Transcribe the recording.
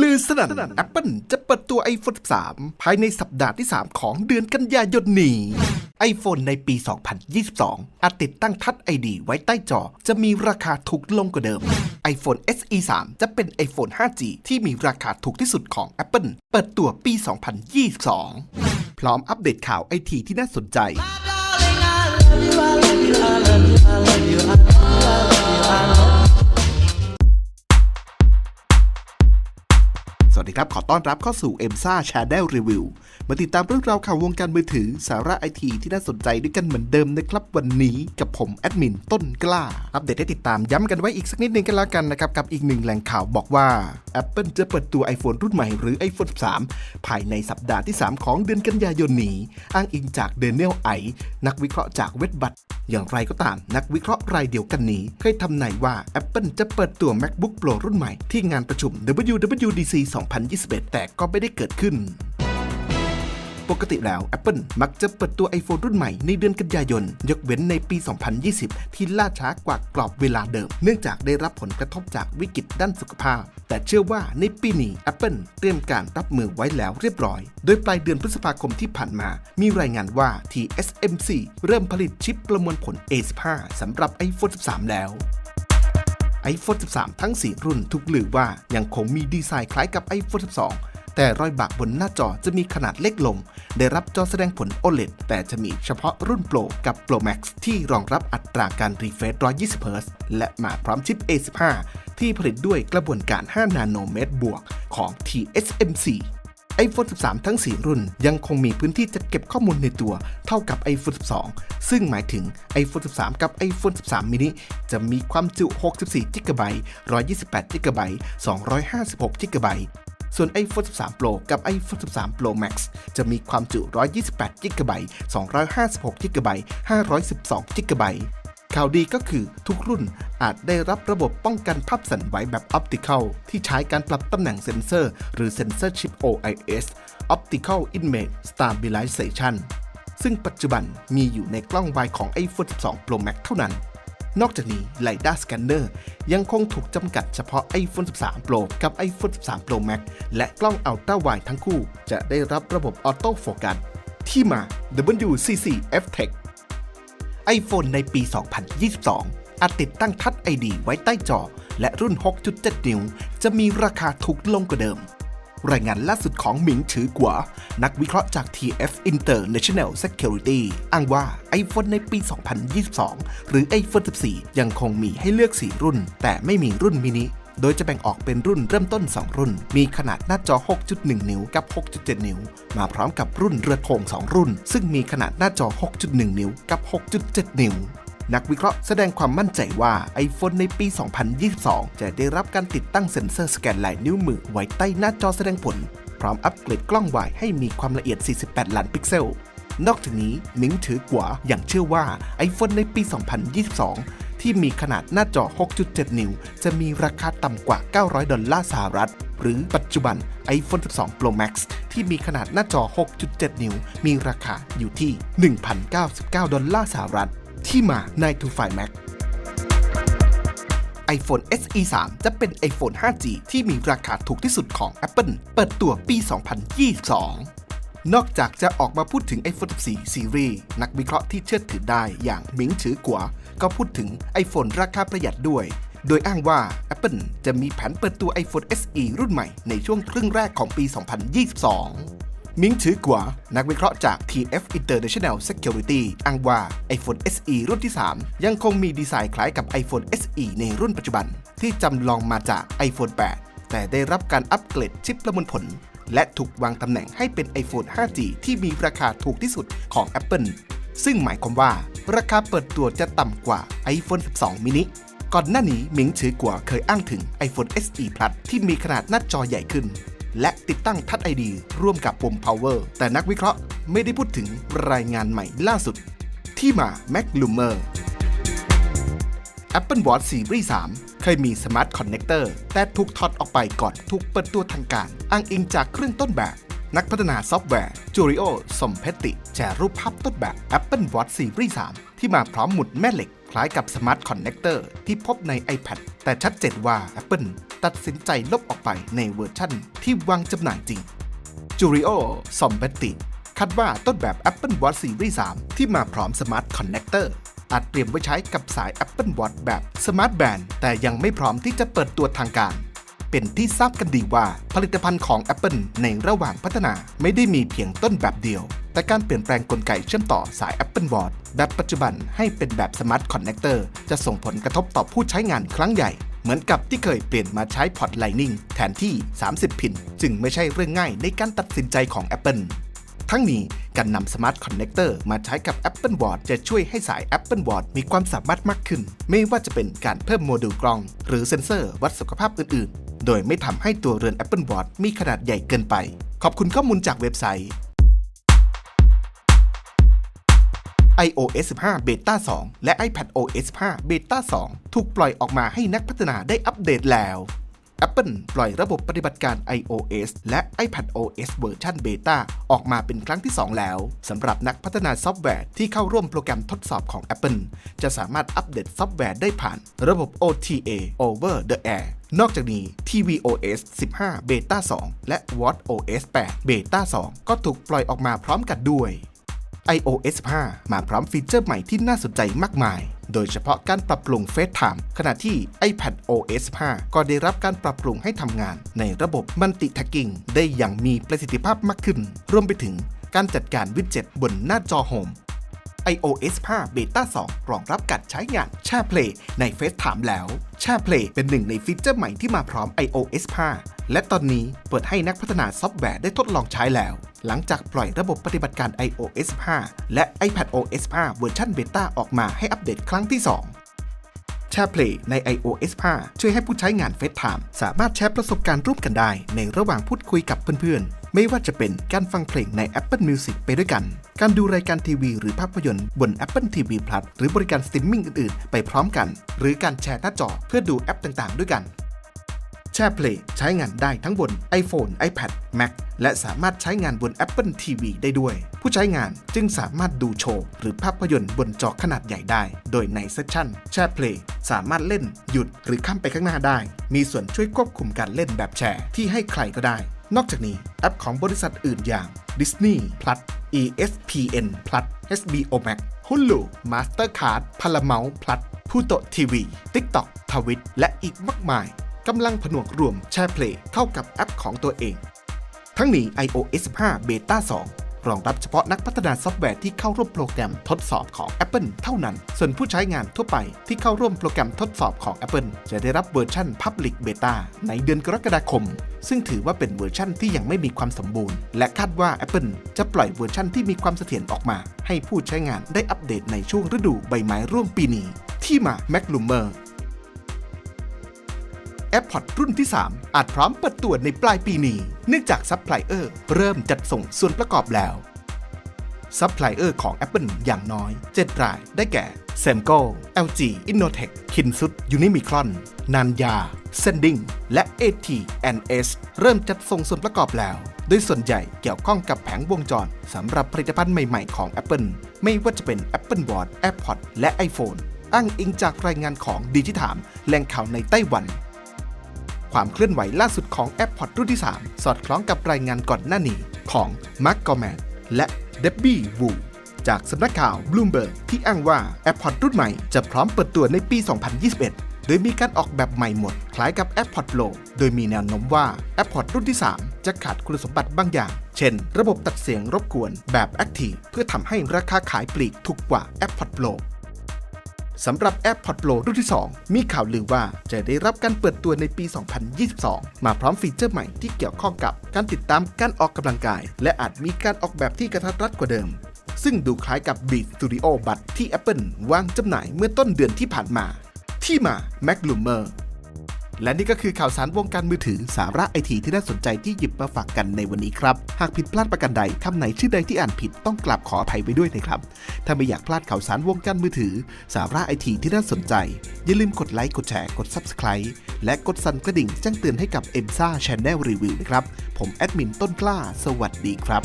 ลือสนั่น Apple จะเปิดตัว iPhone 13 ภายในสัปดาห์ที่ 3 ของเดือนกันยายนนี้ iPhone ในปี 2022 อาจติดตั้งทัช ID ไว้ใต้จอ จะมีราคาถูกลงกว่าเดิม iPhone SE 3 จะเป็น iPhone 5G ที่มีราคาถูกที่สุดของ Apple เปิดตัวปี 2022 พร้อมอัปเดตข่าวไอทีที่น่าสนใจ วัสดีครับ ขอต้อนรับเข้าสู่ e m s a Channel Review มาติดตามเรื่องราวข่าววงการมือถือสาระไอทีที่น่าสนใจด้วยกันเหมือนเดิมนะครับ วันนี้กับผมแอดมินต้นกล้า อัปเดตให้ติดตามย้ำกันไว้อีกสักนิดนึงกันแล้วกันนะครับ กับอีกหนึ่งแหล่งข่าวบอกว่า Apple จะเปิดตัว iPhone รุ่นใหม่หรือ iPhone 13 ภายในสัปดาห์ที่ 3 ของเดือนกันยายนนี้อ้างอิงจากเดนเนลไอนักวิเคราะห์จากเวทบัตอย่างไรก็ตามนักวิเคราะห์รายเดียวกันนี้เคยทำนายว่า Apple จะเปิดตัว MacBook Pro รุ่นใหม่ที่งานประชุม WWDC 2021 แต่ก็ไม่ได้เกิดขึ้น ปกติแล้ว Apple มักจะเปิดตัว iPhone รุ่นใหม่ในเดือนกันยายน ยกเว้นในปี 2020 ที่ล่าช้ากว่ากรอบเวลาเดิม เนื่องจากได้รับผลกระทบจากวิกฤตด้านสุขภาพ แต่เชื่อว่าในปีนี้ Apple เตรียมการรับมือไว้แล้วเรียบร้อย โดยปลายเดือนพฤษภาคมที่ผ่านมา มีรายงานว่า TSMC เริ่มผลิตชิปประมวลผล A15 สำหรับ iPhone 13 แล้ว iPhone 13 ทั้ง 4 รุ่นทุกลือว่ายังคงมีดีไซน์คล้ายกับ iPhone 12 แต่รอยบากบนหน้าจอจะมีขนาดเล็กลง ได้รับจอแสดงผล OLED แต่จะมีเฉพาะรุ่น Pro กับ Pro Max ที่รองรับอัตราการรีเฟรช120 Hz และมาพร้อมชิป A15 ที่ผลิตด้วยกระบวนการ 5 นาโนเมตรบวกของ TSMC iPhone 13 ทั้ง 4 รุ่นยังคงมีพื้นที่จัดเก็บข้อมูลในตัวเท่ากับ iPhone 12 ซึ่งหมายถึง iPhone 13 กับ iPhone 13 mini จะมีความจุ 64 GB 128 GB 256 GB ส่วน iPhone 13 Pro กับ iPhone 13 Pro Max จะมีความจุ 128 GB 256 GB 512 GB ข่าวดีก็คือทุกรุ่นอาจได้รับระบบป้องกันภาพสั่นไหวแบบออปติคอลที่ใช้การปรับตำแหน่งเซ็นเซอร์ หรือเซ็นเซอร์ชิป OIS Optical Image Stabilization ซึ่งปัจจุบันมีอยู่ในกล้องวายของ iPhone 12 Pro Max เท่านั้น นอกจากนี้ LiDAR Scanner ยังคงถูกจำกัดเฉพาะ iPhone 13 Pro กับ iPhone 13 Pro Max และกล้อง Ultra Wide ทั้งคู่ จะได้รับระบบออโต้โฟกัสที่มา WCC F-Tech iPhone ในปี 2022 อาจติดตั้งทัช ID ไว้ใต้จอ และรุ่น 6.7 นิ้ว จะมีราคาถูกลงกว่าเดิม รายงานล่าสุดของหมิงถือกว่า นักวิเคราะห์จาก TF International Security อ้างว่า iPhone ในปี 2022 หรือ iPhone 14 ยังคงมีให้เลือก 4 รุ่น แต่ไม่มีรุ่นมินิโดยจะแบ่งออกเป็นรุ่นเริ่มต้น 2 รุ่น มีขนาดหน้าจอ 6.1 นิ้วกับ 6.7 นิ้ว มาพร้อมกับรุ่นเรือธง2 รุ่น ซึ่งมีขนาดหน้าจอ 6.1 นิ้วกับ 6.7 นิ้ว นักวิเคราะห์แสดงความมั่นใจว่า iPhone ในปี 2022 จะได้รับการติดตั้งเซ็นเซอร์สแกนลายนิ้วมือไว้ใต้หน้าจอแสดงผล พร้อมอัปเกรดกล้องวายให้มีความละเอียด 48 ล้านพิกเซล นอกจากนี้มิงถือกว่าอย่างเชื่อว่า iPhone ในปี 2022 ที่มีขนาดหน้าจอ 6.7 นิ้ว จะมีราคาต่ำกว่า 900 ดอลลาร์สหรัฐ หรือปัจจุบัน iPhone 12 Pro Max ที่มีขนาดหน้าจอ 6.7 นิ้ว มีราคาอยู่ที่ 1,099 ดอลลาร์สหรัฐ ที่มา9 to 5 Max iPhone SE 3 จะเป็น iPhone 5G ที่มีราคาถูกที่สุดของ Apple เปิดตัวปี 2022 นอกจากจะออกมาพูดถึง iPhone 14 Series นักวิเคราะห์ที่เชื่อถือได้อย่างหมิงถือกว่าก็พูดถึง iPhone ราคาประหยัดด้วย โดยอ้างว่า Apple จะมีแผนเปิดตัว iPhone SE รุ่นใหม่ในช่วงครึ่งแรกของปี 2022 มิงถือกว่า นักวิเคราะห์จาก TF International Security อ้างว่า iPhone SE รุ่นที่ 3 ยังคงมีดีไซน์คล้ายกับ iPhone SE ในรุ่นปัจจุบัน ที่จำลองมาจาก iPhone 8 แต่ได้รับการอัปเกรดชิปประมวลผล และถูกวางตำแหน่งให้เป็น iPhone 5G ที่มีราคาถูกที่สุดของ Apple ซึ่งหมายความว่า ราคาเปิดตัวจะต่ำกว่า iPhone 12 mini ก่อนหน้านี้หมิงถือกว่าเคยอ้างถึง iPhone SE Plus ที่มีขนาดหน้าจอใหญ่ขึ้น และติดตั้งทัช ID ร่วมกับปุ่ม Power แต่นักวิเคราะห์ไม่ได้พูดถึงรายงานใหม่ล่าสุด ที่มา Mac Lummer Apple Watch Series 3 เคยมี Smart Connector แต่ถูกถอดออกไปก่อนถูกเปิดตัวทางการ อ้างอิงจากเครื่องต้นแบบ นักพัฒนาซอฟต์แวร์จูริโอสมเพติแชร์รูปภาพต้นแบบ Apple Watch Series 3 ที่มาพร้อมหมุดแม่เหล็ก ล้ายกับ Smart Connector ที่พบใน iPad แต่ชัดเจนว่า Apple ตัดสินใจลบออกไปในเวอร์ชั่นที่วางจำหน่ายจริง Jurio s o m b e t t i คาดว่าต้นแบบ Apple Watch Series 3 ที่มาพร้อม Smart Connector อาจเตรียมไว้ใช้กับสาย Apple Watch แบบ Smart Band แต่ยังไม่พร้อมที่จะเปิดตัวทางการ เป็นที่ทราบกันดีว่าผลิตภัณฑ์ของ Apple ในระหว่างพัฒนาไม่ได้มีเพียงต้นแบบเดียว แต่การเปลี่ยนแปลงกลไกเชื่อมต่อสาย Apple Watch แบบปัจจุบันให้เป็นแบบ Smart Connector จะส่งผลกระทบต่อผู้ใช้งานครั้งใหญ่ เหมือนกับที่เคยเปลี่ยนมาใช้พอร์ต Lightning แทนที่ 30 พิน จึงไม่ใช่เรื่องง่ายในการตัดสินใจของ Apple ทั้งนี้การนำ Smart Connector มาใช้กับ Apple Watch จะช่วยให้สาย Apple Watch มีความสามารถมากขึ้น ไม่ว่าจะเป็นการเพิ่มโมดูลกล้อง หรือเซ็นเซอร์วัดสุขภาพอื่น ๆ โดยไม่ทำให้ตัวเรือน Apple Watch มีขนาดใหญ่เกินไป ขอบคุณข้อมูลจากเว็บไซต์ iOS 15 Beta 2 และ iPadOS 15 Beta 2 ถูกปล่อยออกมาให้นักพัฒนาได้อัปเดตแล้ว Apple ปล่อยระบบปฏิบัติการ iOS และ iPadOS เวอร์ชัน Beta ออกมาเป็นครั้งที่ 2 แล้ว สำหรับนักพัฒนาซอฟต์แวร์ที่เข้าร่วมโปรแกรมทดสอบของ Apple จะสามารถอัปเดตซอฟต์แวร์ได้ผ่านระบบ OTA over the air นอกจากนี้ tvOS 15 Beta 2 และ watchOS 8 Beta 2 ก็ถูกปล่อยออกมาพร้อมกันด้วย iOS 5 มาพร้อมฟีเจอร์ใหม่ที่น่าสนใจมากมาย โดยเฉพาะการปรับปรุง FaceTime ขณะที่ iPad OS 5 ก็ได้รับการปรับปรุงให้ทำงาน ในระบบมัลติแท็กกิ้งได้อย่างมีประสิทธิภาพมากขึ้น รวมไปถึงการจัดการวิดเจ็ตบนหน้าจอโฮม iOS 5 Beta 2 รองรับการใช้งานแช่ Play ใน FaceTime แล้วแช่ Play เป็นหนึ่งในฟีเจอร์ใหม่ที่มาพร้อม iOS 5 และตอนนี้เปิดให้นักพัฒนาซอฟต์แวร์ได้ทดลองใช้แล้ว หลังจากปล่อยระบบปฏิบัติการ iOS 5 และ iPadOS 5 เวอร์ชันเบต้าออกมาให้อัปเดตครั้งที่ 2แชร์ Play ใน iOS 5 ช่วยให้ผู้ใช้งาน FaceTime สามารถแชร์ประสบการณ์ร่วมกันได้ ในระหว่างพูดคุยกับเพื่อนๆ ไม่ว่าจะเป็นการฟังเพลงใน Apple Music ไปด้วยกัน การดูรายการทีวี หรือภาพยนตร์บน Apple TV Plus หรือบริการสตรีมมิ่งอื่นๆ ไปพร้อมกัน หรือการแชร์หน้าจอเพื่อดูแอปต่างๆ ด้วยกัน แชร์ Play ใช้งานได้ทั้งบน iPhone, iPad, Mac และสามารถใช้งานบน Apple TV ได้ด้วย ผู้ใช้งานจึงสามารถดูโชว์ หรือภาพยนตร์บนจอขนาดใหญ่ได้ โดยในเซสชันแชร์ Play สามารถเล่น หยุดหรือข้ามไปข้างหน้าได้ มีส่วนช่วยควบคุมการเล่นแบบแชร์ที่ให้ใครก็ได้ นอกจากนี้แอปของบริษัทอื่นอย่าง Disney Plus ESPN Plus HBO Max Hulu Mastercard Paramount Plus พูโตที TikTok ทวิตและอีกมากมายกำลังผนวกรวมแชร์เพลงเข้ากับแอปของตัวเอง ทั้งนี้ iOS 15 Beta 2 รองรับเฉพาะนักพัฒนาซอฟต์แวร์ที่เข้าร่วมโปรแกรมทดสอบของ Apple เท่านั้น ส่วนผู้ใช้งานทั่วไปที่เข้าร่วมโปรแกรมทดสอบของ Apple จะได้รับเวอร์ชัน Public Beta ในเดือนกรกฎาคม ซึ่งถือว่าเป็นเวอร์ชันที่ยังไม่มีความสมบูรณ์ และคาดว่า Apple จะปล่อยเวอร์ชันที่มีความเสถียรออกมา ให้ผู้ใช้งานได้อัปเดตในช่วงฤดูใบไม้ร่วงปีนี้ ที่มา m a c l u m e r AirPods รุ่นที่ 3 อาจพร้อมเปิดตัวในปลายปีนี้ เนื่องจากซัพพลายเออร์เริ่มจัดส่งส่วนประกอบแล้วซัพพลายเออร์ของ Apple อย่างน้อย 7 รายได้แก่ Semco LG Innotech Kinsut Unimicron Nanya Sending และ AT&S เริ่มจัดส่งส่วนประกอบแล้ว โดยส่วนใหญ่เกี่ยวข้องกับแผงวงจรสำหรับผลิตภัณฑ์ใหม่ๆของ Apple ไม่ว่าจะเป็น Apple Watch AirPods และ iPhone อ้างอิงจากรายงานของดิจิถามแหล่งข่าวในไต้หวัน ความเคลื่อนไหวล่าสุดของ AirPods รุ่นที่ 3 สอดคล้องกับรายงานก่อนหน้านี้ของ Mark Gurman และ Debbie Wu จากสำนักข่าว Bloomberg ที่อ้างว่า AirPods รุ่นใหม่จะพร้อมเปิดตัวในปี 2021 โดยมีการออกแบบใหม่หมด คล้ายกับ AirPods Pro โดยมีแนวโน้มว่า AirPods รุ่นที่ 3 จะขาดคุณสมบัติบางอย่าง เช่น ระบบตัดเสียงรบกวนแบบ Active เพื่อทำให้ราคาขายปลีกถูกกว่า AirPods Pro สำหรับแอป Pod Pro รุ่นที่ 2 มีข่าวลือว่าจะได้รับการเปิดตัวในปี 2022 มาพร้อมฟีเจอร์ใหม่ที่เกี่ยวข้องกับการติดตามการออกกำลังกาย และอาจมีการออกแบบที่กระทัดรัดกว่าเดิม ซึ่งดูคล้ายกับ Beat Studio Buds ที่ Apple วางจำหน่ายเมื่อต้นเดือนที่ผ่านมา ที่มา Mac l u m e r และนี่ก็คือข่าวสารวงการมือถือสาระไอทีที่น่าสนใจที่หยิบมาฝากกันในวันนี้ครับ หากผิดพลาดประการใดคำไหนชื่อใดที่อ่านผิดต้องกลับขออภัยไว้ด้วยนะครับ ถ้าไม่อยากพลาดข่าวสารวงการมือถือ สาระไอทีที่น่าสนใจ อย่าลืมกดไลค์กดแชร์กด Subscribe และกดสั่นกระดิ่งแจ้งเตือนให้กับ e m s a Channel Review นะครับ ผมแอดมินต้นกล้า สวัสดีครับ